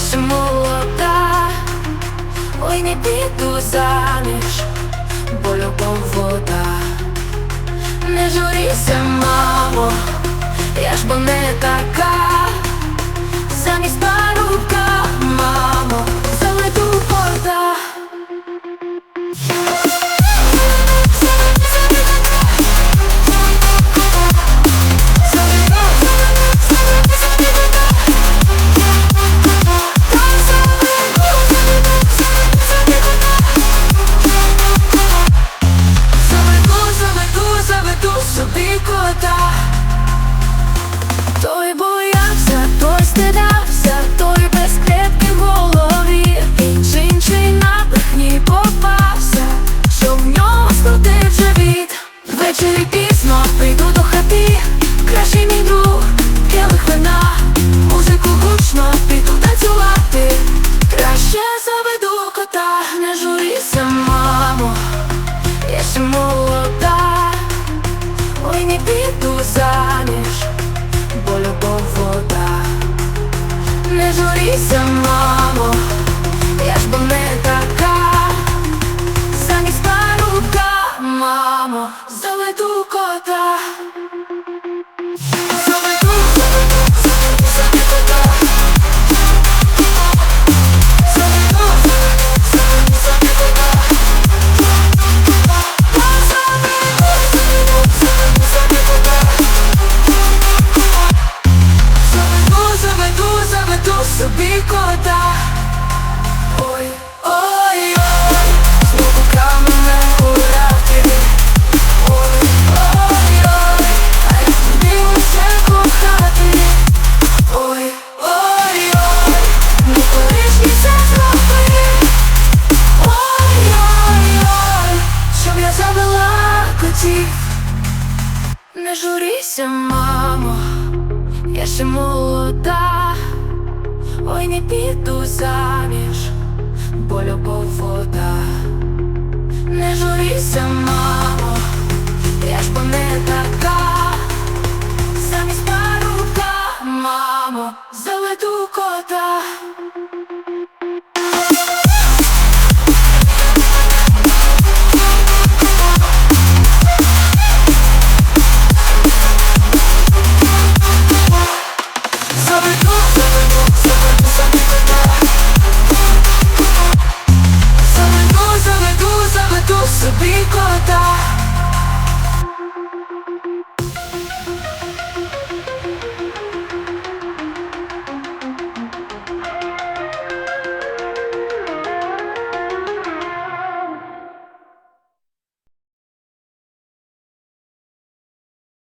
ще молода, ой не піду заміж, бо любов вода. Не журіться, кота Той боявся, той стидався, той без клепки в голові. Інший, на брехні попався, що в нього скрутив живіт Ввечері пізно прийду до хати, кращий мій друг, келих вина Музику гучно піду танцювати. Краще заведу кота, не журіться, мамо. Я ще молода, піду заміж, бо любов вода. Не журіся, мамо, я ж бо не така, замість парубка, мамо, заведу кота. Собі кота Ой, ой, ой, знову камене у рафті Ой, ой, ой, а я лише кохати Ой, ой, ой, не колишній це зроби Ой, ой, ой, щоб я завела котів Не журіться, мамо, я ще молода, ой не піду заміж, бо любов вода. Не журіться, собі кота.